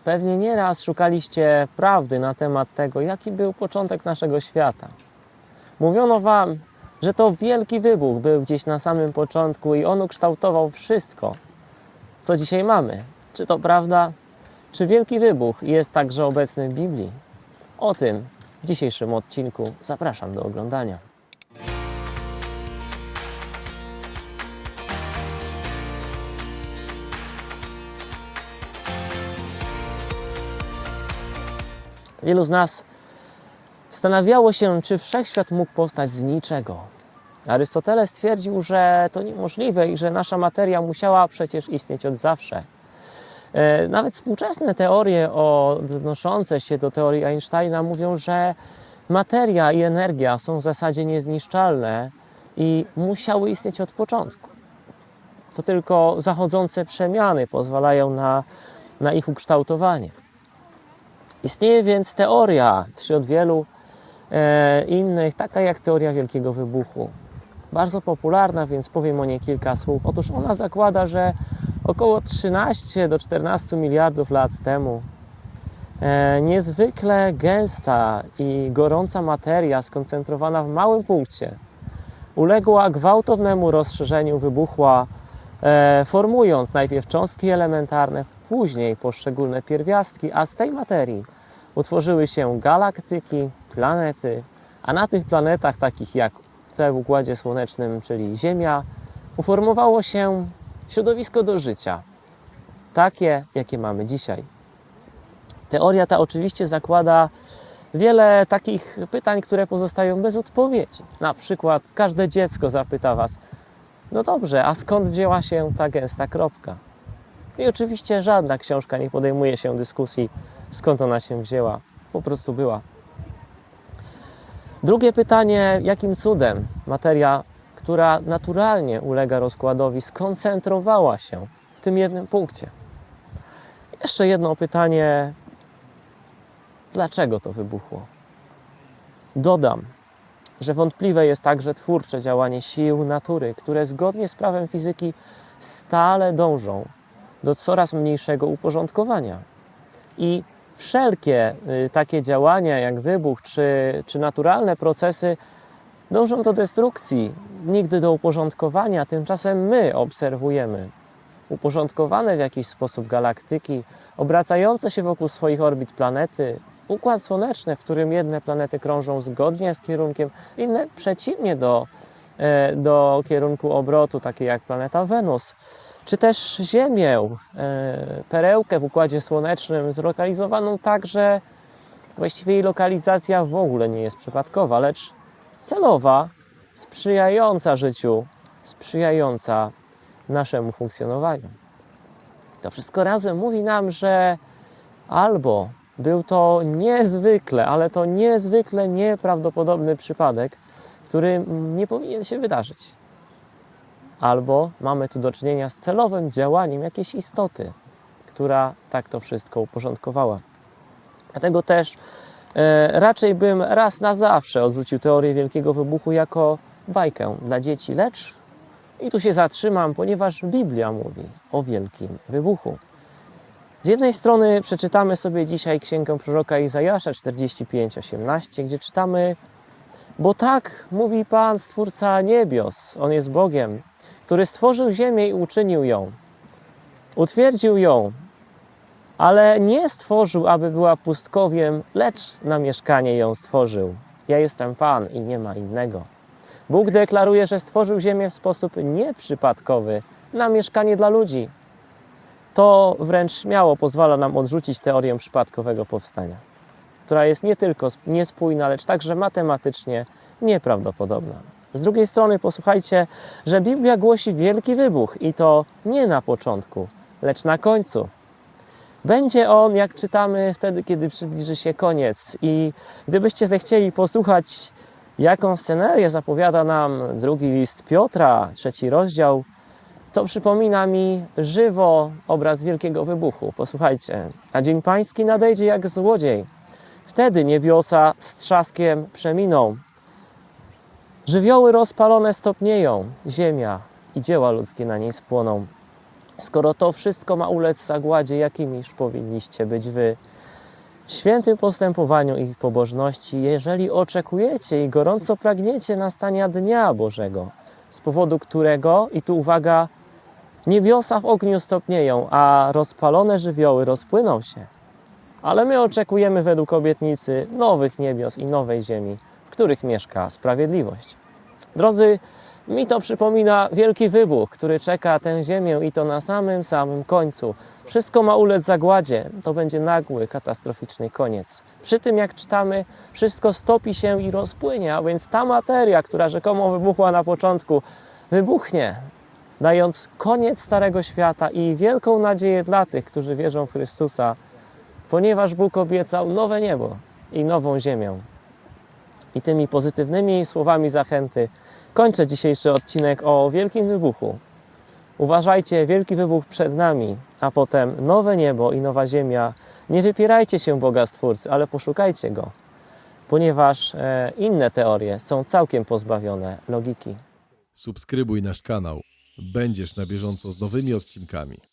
pewnie nieraz szukaliście prawdy na temat tego, jaki był początek naszego świata. Mówiono wam, że to wielki wybuch był gdzieś na samym początku i on ukształtował wszystko, co dzisiaj mamy. Czy to prawda? Czy wielki wybuch jest także obecny w Biblii? O tym w dzisiejszym odcinku zapraszam do oglądania. Wielu z nas zastanawiało się, czy wszechświat mógł powstać z niczego. Arystoteles twierdził, że to niemożliwe i że nasza materia musiała przecież istnieć od zawsze. E, Nawet współczesne teorie odnoszące się do teorii Einsteina mówią, że materia i energia są w zasadzie niezniszczalne i musiały istnieć od początku. To tylko zachodzące przemiany pozwalają na, na ich ukształtowanie. Istnieje więc teoria wśród wielu e, innych, taka jak teoria Wielkiego Wybuchu. Bardzo popularna, więc powiem o niej kilka słów. Otóż ona zakłada, że około 13 do 14 miliardów lat temu e, niezwykle gęsta i gorąca materia skoncentrowana w małym punkcie uległa gwałtownemu rozszerzeniu, wybuchła, e, formując najpierw cząstki elementarne, później poszczególne pierwiastki, a z tej materii utworzyły się galaktyki, planety, a na tych planetach, takich jak w Układzie Słonecznym, czyli Ziemia, uformowało się środowisko do życia, takie, jakie mamy dzisiaj. Teoria ta oczywiście zakłada wiele takich pytań, które pozostają bez odpowiedzi. Na przykład każde dziecko zapyta Was, no dobrze, a skąd wzięła się ta gęsta kropka? I oczywiście żadna książka nie podejmuje się dyskusji, skąd ona się wzięła. Po prostu była. Drugie pytanie, jakim cudem materia, która naturalnie ulega rozkładowi, skoncentrowała się w tym jednym punkcie? Jeszcze jedno pytanie, dlaczego to wybuchło? Dodam, że wątpliwe jest także twórcze działanie sił natury, które zgodnie z prawem fizyki stale dążą do coraz mniejszego uporządkowania. I wszelkie y, takie działania, jak wybuch czy, czy naturalne procesy, dążą do destrukcji, nigdy do uporządkowania. Tymczasem my obserwujemy uporządkowane w jakiś sposób galaktyki, obracające się wokół swoich orbit planety, układ słoneczny, w którym jedne planety krążą zgodnie z kierunkiem, inne przeciwnie do, e, do kierunku obrotu, takie jak planeta Wenus, czy też Ziemię, e, perełkę w układzie słonecznym, zlokalizowaną tak, że właściwie jej lokalizacja w ogóle nie jest przypadkowa, lecz celowa, sprzyjająca życiu, sprzyjająca naszemu funkcjonowaniu. To wszystko razem mówi nam, że albo był to niezwykle, ale to niezwykle nieprawdopodobny przypadek, który nie powinien się wydarzyć. Albo mamy tu do czynienia z celowym działaniem jakiejś istoty, która tak to wszystko uporządkowała. Dlatego też e, raczej bym raz na zawsze odrzucił teorię Wielkiego Wybuchu jako bajkę dla dzieci, lecz i tu się zatrzymam, ponieważ Biblia mówi o Wielkim Wybuchu. Z jednej strony przeczytamy sobie dzisiaj księgę proroka Izajasza 45:18, gdzie czytamy: Bo tak mówi Pan, stwórca niebios, on jest Bogiem, który stworzył ziemię i uczynił ją. Utwierdził ją, ale nie stworzył, aby była pustkowiem, lecz na mieszkanie ją stworzył. Ja jestem Pan i nie ma innego. Bóg deklaruje, że stworzył ziemię w sposób nieprzypadkowy, na mieszkanie dla ludzi. To wręcz śmiało pozwala nam odrzucić teorię przypadkowego powstania, która jest nie tylko niespójna, lecz także matematycznie nieprawdopodobna. Z drugiej strony posłuchajcie, że Biblia głosi wielki wybuch i to nie na początku, lecz na końcu. Będzie on, jak czytamy, wtedy, kiedy przybliży się koniec. I gdybyście zechcieli posłuchać, jaką scenerię zapowiada nam drugi list Piotra, trzeci rozdział, to przypomina mi żywo obraz wielkiego wybuchu. Posłuchajcie. A dzień pański nadejdzie jak złodziej. Wtedy niebiosa z trzaskiem przeminą. Żywioły rozpalone stopnieją, ziemia i dzieła ludzkie na niej spłoną. Skoro to wszystko ma ulec zagładzie, jakimiż powinniście być wy w świętym postępowaniu i pobożności, jeżeli oczekujecie i gorąco pragniecie nastania Dnia Bożego, z powodu którego, i tu uwaga, niebiosa w ogniu stopnieją, a rozpalone żywioły rozpłyną się. Ale my oczekujemy według obietnicy nowych niebios i nowej ziemi, w których mieszka sprawiedliwość. Drodzy, mi to przypomina wielki wybuch, który czeka tę ziemię i to na samym, samym końcu. Wszystko ma ulec zagładzie, to będzie nagły, katastroficzny koniec. Przy tym, jak czytamy, wszystko stopi się i rozpłynie, a więc ta materia, która rzekomo wybuchła na początku, wybuchnie, dając koniec Starego Świata i wielką nadzieję dla tych, którzy wierzą w Chrystusa, ponieważ Bóg obiecał nowe niebo i nową ziemię. I tymi pozytywnymi słowami zachęty kończę dzisiejszy odcinek o wielkim wybuchu. Uważajcie, wielki wybuch przed nami, a potem nowe niebo i nowa ziemia. Nie wypierajcie się Boga Stwórcy, ale poszukajcie Go, ponieważ e, inne teorie są całkiem pozbawione logiki. Subskrybuj nasz kanał. Będziesz na bieżąco z nowymi odcinkami.